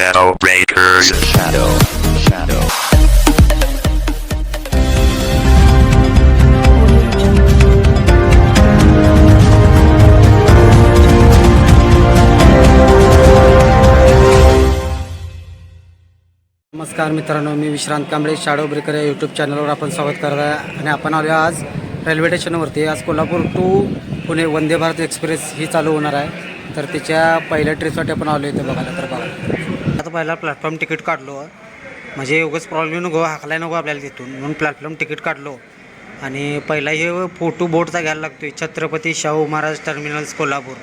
Shadow Breakers. Shadow. Shadow. नमस्कार मित्रांनो मी विश्रांत कांबळे शाडो ब्रेकर या यूट्यूब चॅनलवर आपण स्वागत करत आहे आणि आपण आलो आज रेल्वे स्टेशनवरती आज कोल्हापूर टू पुणे वंदे भारत एक्सप्रेस ही चालू होणार आहे तर त्याच्या पहिल्या ट्रिपसाठी आपण आलो इथे बघायला तर बघा आता पहिला प्लॅटफॉर्म तिकीट काढलो. म्हणजे उगाच प्रॉब्लेम नको हाकलाय नको आपल्याला तिथून. म्हणून प्लॅटफॉर्म तिकीट काढलो. आणि पहिला हे फोटो बोटचा घ्यायला लागतो आहे छत्रपती शाहू महाराज टर्मिनल्स कोल्हापूर.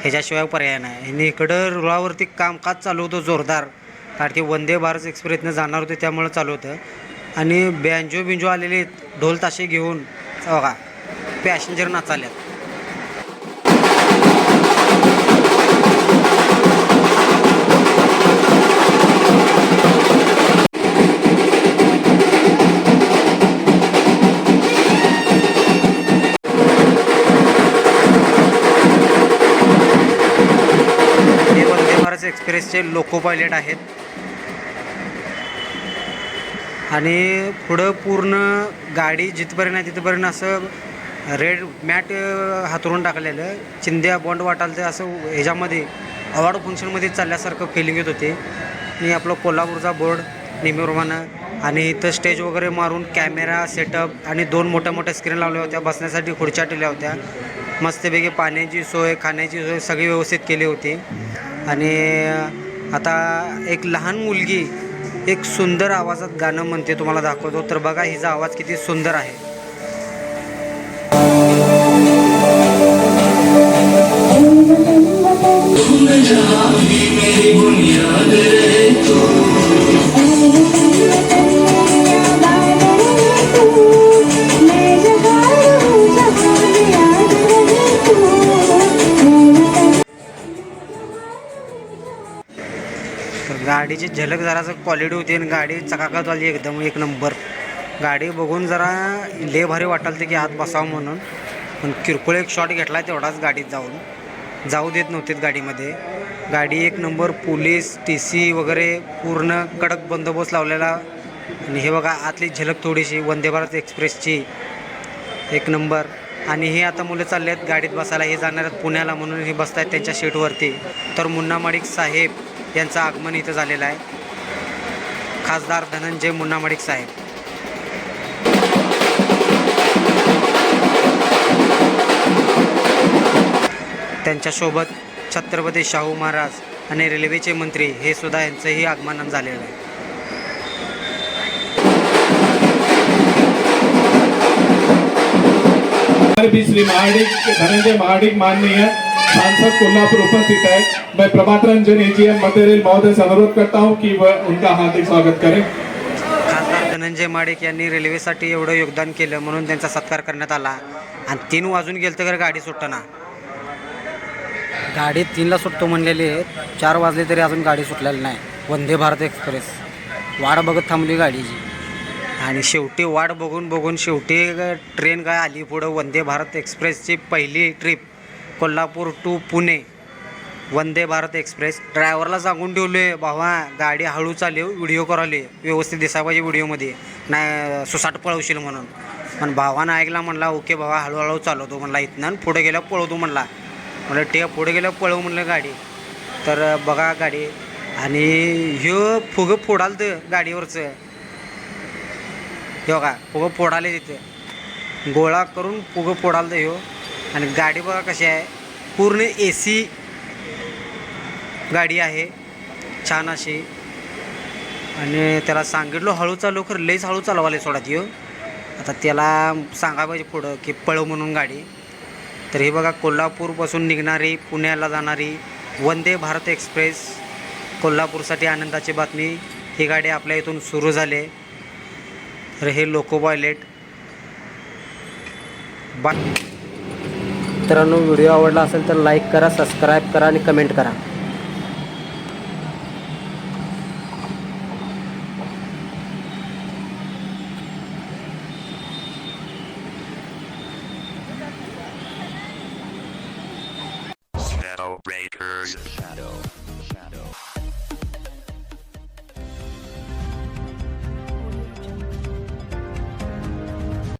ह्याच्याशिवाय पर्याय नाही. आणि इकडं रुळावरती कामकाज चालू होतं जोरदार. कारण ते वंदे भारत एक्सप्रेसनं जाणार होते त्यामुळं चालू होतं. आणि बँजो बिंजो आलेले ढोल ताशे घेऊन. बघा पॅसेंजर नाचाल्यात एक्सप्रेसचे लोको पायलट आहेत. आणि पुढं पूर्ण गाडी जिथपर्यंत आहे तिथपर्यंत असं रेड मॅट हातरून टाकलेलं चिंध्या बॉन्ड वाटाल ते असं ह्याच्यामध्ये अवॉर्ड फंक्शनमध्ये चालल्यासारखं फिलिंग येत होते. आणि आपलं कोल्हापूरचा बोर्ड नेहमीप्रमाणे आणि इथं स्टेज वगैरे मारून कॅमेरा सेटअप आणि दोन मोठ्या मोठ्या स्क्रीन लावल्या होत्या. बसण्यासाठी खुर्च्या ठेवल्या होत्या. मस्तपैकी पाण्याची सोय खाण्याची सोय सगळी व्यवस्थित केली होती. आणि आता एक लहान मुलगी एक सुंदर आवाजात गाणं म्हणते तुम्हाला दाखवतो. तर बघा हिचा आवाज किती सुंदर आहे. तर गाडीची झलक जरासं क्वालिटी होती आणि गाडी चकाकतवाली एकदम एक नंबर गाडी बघून जरा ले भारी वाटाल ते की आत बसावं म्हणून. पण किरकोळ एक शॉट घेतला तेवढाच गाडीत जाऊन. जाऊ देत नव्हते गाडीमध्ये. गाडी एक नंबर पोलीस टी सी वगैरे पूर्ण कडक बंदोबस्त लावलेला. आणि हे बघा आतली झलक थोडीशी वंदे भारत एक्सप्रेसची एक नंबर आणि हे आता मुलं चालले आहेत गाडीत बसायला. हे जाणार आहेत पुण्याला म्हणून हे बसत आहेत त्यांच्या सीटवरती तर मुन्ना माडिक साहेब यांचं आगमन इथं झालेलं आहे. खासदार धनंजय मुन्ना मडिक साहेब. त्यांच्यासोबत छत्रपती शाहू महाराज आणि रेल्वेचे मंत्री हे सुद्धा यांचंही आगमन झालेलं आहे. श्री महाडिक धनंजय महाडिक माननीय सांसद कोल्हापुर उपस्थित है मैं प्रभात रंजन एजीएम मटेरियल महोदय से अनुरोध करता हूँ कि वह उनका हार्दिक स्वागत करें। खासदार धनंजय माडिक यांनी रेल्वेसाठी एवढं योगदान केलं म्हणून त्यांचा सत्कार करण्यात आला. आणि तीन वाजून गेलं तर गाडी सुटताना. गाडी तीनला सुटतो म्हणलेली आहे. चार वाजले तरी अजून गाडी सुटलेली नाही. वंदे भारत एक्सप्रेस. वाट बघत थांबली गाडीची. आणि शेवटी वाट बघून बघून शेवटी ट्रेन काय आली पुढं? वंदे भारत एक्सप्रेसची पहिली trip Kolhapur to Pune. Vande Bharat express. ड्रायव्हरला सांगून ठेवले भावा गाडी हळू चालव व्हिडिओ कराले व्यवस्थित दिसा पाहिजे व्हिडिओमध्ये. नाही सुसाट पळवशील म्हणून. पण भावानं ऐकला म्हणला ओके भावा हळूहळू चालवतो म्हणला इथनं आणि पुढे गेल्या पळवतो म्हणला. म्हणलं ठीक आहे पुढे गेल्या पळव म्हणलं गाडी. तर बघा गाडी. आणि ह्यो फुगं फोडाल तर गाडीवरचं. हे बघा फुगं फोडाले तिथे. गोळा करून फुगं फोडाल तर ह्यो. आणि गाडी बघा कशी आहे. पूर्ण ए सी गाडी आहे. छान अशी. आणि त्याला सांगितलं हळू चालू खरं लईच हळू चालवाले सोडा ती आता त्याला सांगा पाहिजे पुढं की पळव म्हणून गाडी. तर हे बघा कोल्हापूरपासून निघणारी पुण्याला जाणारी वंदे भारत एक्सप्रेस कोल्हापूरसाठी आनंदाची बातमी. ही गाडी आपल्या इथून सुरू झाली. तर हे लोको बॉयलेट बा मित्रांनो व्हिडिओ आवडला असेल तर लाईक करा सबस्क्राईब करा आणि कमेंट करा Shadow Breakers. Shadow. Shadow.